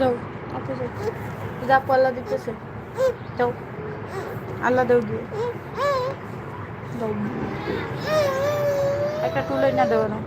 যাও। যাপু আল্লাহ দিতেছে যাও আল্লাহ দেও দিয়ে যাও একটা টুলাই না দেওয়া না।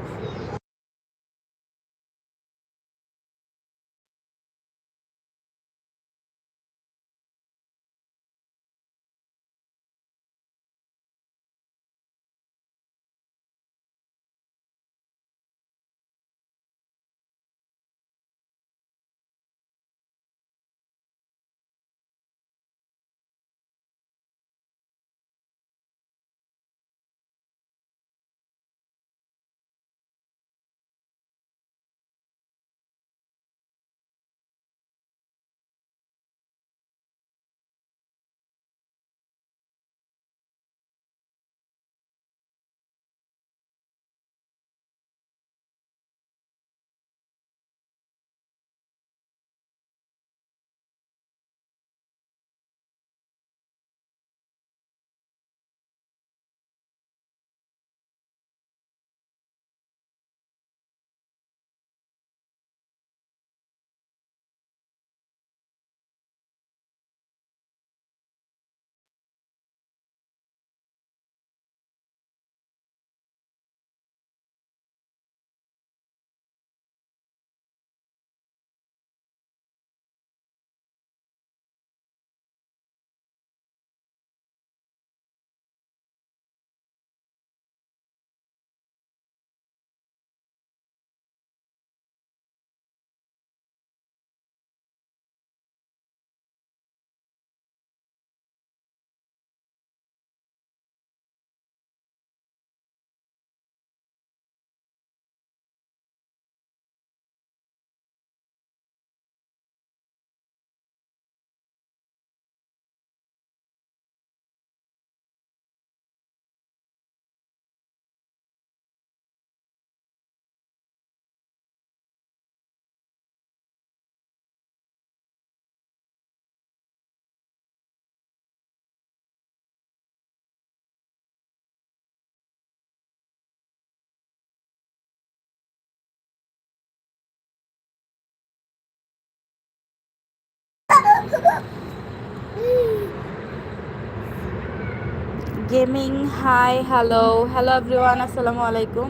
Gaming hi hello hello everyone আসসালামু আলাইকুম।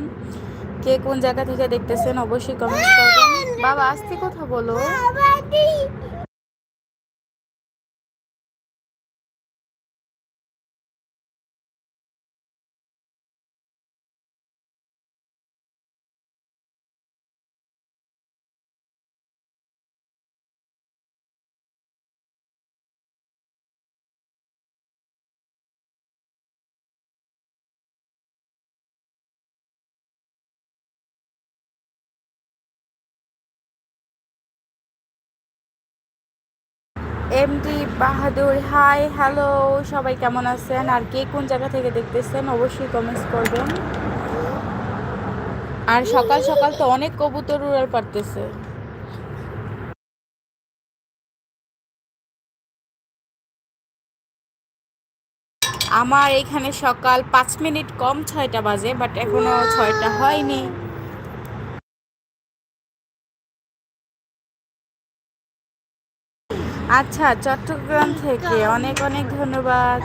কে কোন জায়গা থেকে দেখতেছেন, অবশ্যই কমেন্ট করবেন। বাবা, আসতে কথা বলো। এমডি বাহাদুর হাই হ্যালো সবাই কেমন আছেন? আর কে কোন জায়গা থেকে দেখতেছেন, অবশ্যই কমেন্টস করবেন। আর সকাল সকাল তো অনেক কবুতর উড়াল পারতেছে। আমার এখানে সকাল পাঁচ মিনিট কম ছয়টা বাজে বাট এখনও ছয়টা হয়নি। আচ্ছা চট্টগ্রাম থেকে অনেক অনেক ধন্যবাদ।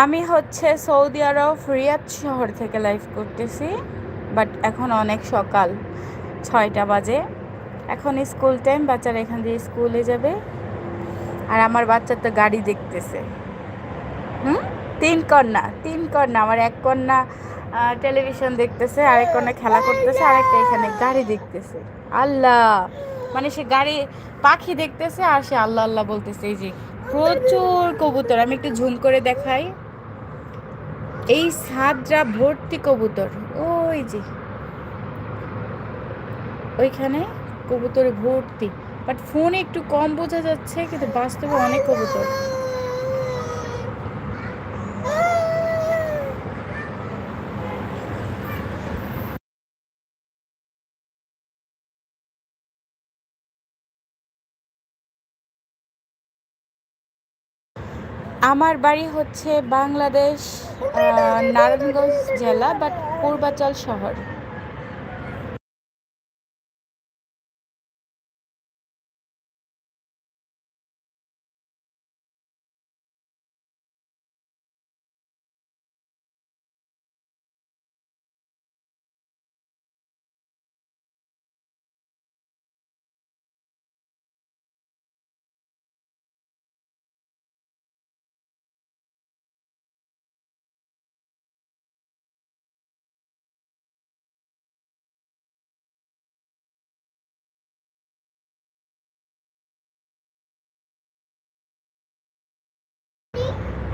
আমি হচ্ছে সৌদি আরব, রিয়াদ শহর থেকে লাইভ করতেছি বাট এখন অনেক সকাল, ছয়টা বাজে। এখন স্কুল টাইম বাচ্চারা এখান দিয়ে স্কুলে যাবে। আর আমার বাচ্চা তো গাড়ি দেখতেছে। হুম? তিন কন্যা তিন কন্যা, আমার এক কন্যা টেলিভিশন দেখতেছে, আরেক কন্যা খেলা করতেছে, আরেকটা এখানে গাড়ি দেখতেছে। আল্লাহ! মানে সে গাড়ি, পাখি দেখতেছে, আর সে আল্লাহ আল্লাহ বলতেছে, এই যে প্রচুর কবুতর, আমি একটু ঝুম করে দেখাই। এই সাদরা ভর্তি কবুতর, ওই যে। ওইখানে কবুতরে ভর্তি বাট ফোনে একটু কম বোঝা যাচ্ছে, কিন্তু বাস্তবে অনেক কবুতর। আমার বাড়ি হচ্ছে বাংলাদেশ নারায়ণগঞ্জ জেলা বাট পূর্বাচল শহর।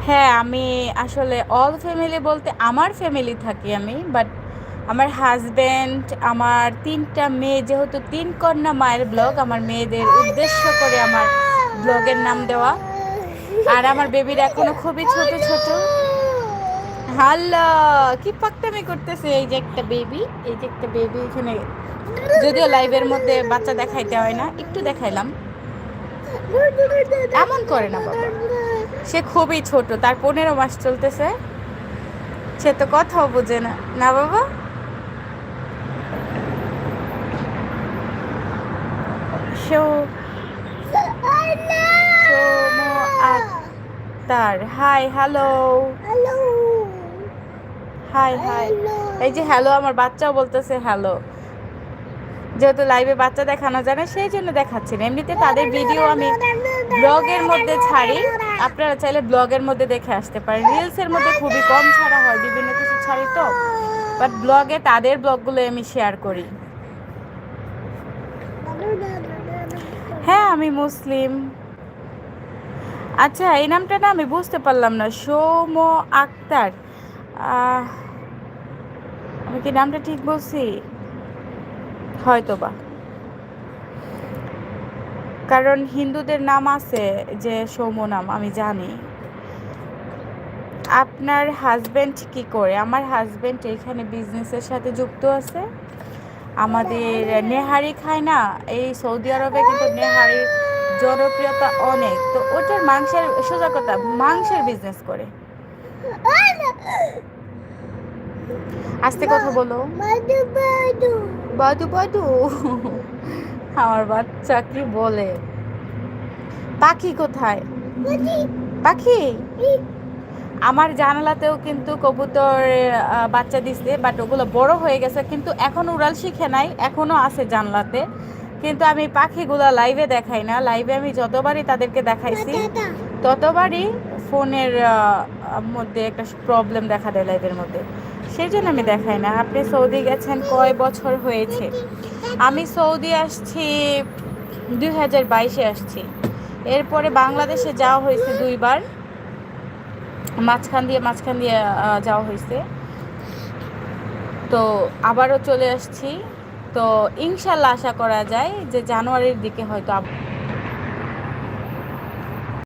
হ্যাঁ আমি আসলে অল ফ্যামিলি বলতে আমার ফ্যামিলি থাকি আমি বাট আমার হাজব্যান্ড আমার তিনটা মেয়ে, যেহেতু তিন কন্যা মায়ের ব্লগ আমার মেয়েদের উদ্দেশ্য করে আমার ব্লগের নাম দেওয়া। আর আমার বেবির এখনও খুবই ছোট ছোট। হাল্লা কি পাকতামি করতেছে? এই যে একটা বেবি এই যে একটা বেবি এখানে, যদিও লাইভের মধ্যে বাচ্চা দেখাইতে হয় না, একটু দেখাইলাম। এমন করে না বাবা। সে খুবই ছোট তার পনেরো মাস চলতেছে। সে তো কথাও বোঝে না। না বাবা? Akhtar hi hello. Hi hi. এই যে হ্যালো আমার বাচ্চাও বলতেছে হ্যালো। যেহেতু লাইভে বাচ্চা দেখানো যায় না, সেই জন্য দেখাচ্ছি না। এমনিতে তাদের ভিডিও আমি ব্লগের মধ্যে ছাড়ি। আপনারা চাইলে ব্লগের মধ্যে দেখে আসতে পারেন। রিলসের মধ্যে খুবই কম ছাড়া হয়, বিভিন্ন কিছু ছাড়ি তো। বাট ব্লগে তাদের ব্লগগুলো আমি শেয়ার করি। হ্যাঁ আমি মুসলিম। আচ্ছা এই নামটা না আমি বুঝতে পারলাম না। সৌম আক্তার। আমি কি নামটা ঠিক বলছি? হয়তো বা কারণ হিন্দুদের নাম আছে যে সৌম্য নাম, আমি জানি। আপনার হাজব্যান্ড কি করে? আমার হাজব্যান্ড এখানে বিজনেসের সাথে যুক্ত আছে। আমাদের নেহারি খায় না, এই সৌদি আরবে কিন্তু নেহারি জনপ্রিয়তা অনেক। তো ওটার মাংসের, সোজা কথা, মাংসের বিজনেস করে। আস্তে কথা বলো। বাদু বাদু আমার বাচ্চা কি বলে? পাখি কোথায়? পাখি। আমার জানালাতেও কিন্তু কবুতর বাচ্চা দিছে বাট ওগুলো বড় হয়ে গেছে কিন্তু এখন উড়াল শিখে নাই এখনও আছে জানলাতে। কিন্তু আমি পাখিগুলো লাইভে দেখাই না লাইভে আমি যতবারই তাদেরকে দেখাইছি ততবারই ফোনের মধ্যে একটা প্রবলেম দেখা দেয় লাইভের মধ্যে। সেই জন্য আমি দেখাই না। আপনি সৌদি গেছেন কয় বছর হয়েছে? আমি সৌদি আসছি, দুই হাজার বাইশে আসছি। এরপরে বাংলাদেশে যাওয়া হয়েছে দুইবার। মাঝখান দিয়ে মাঝখান দিয়ে যাওয়া হয়েছে। তো আবারও চলে আসছি। তো ইনশাল্লাহ আশা করা যায় যে জানুয়ারির দিকে হয়তো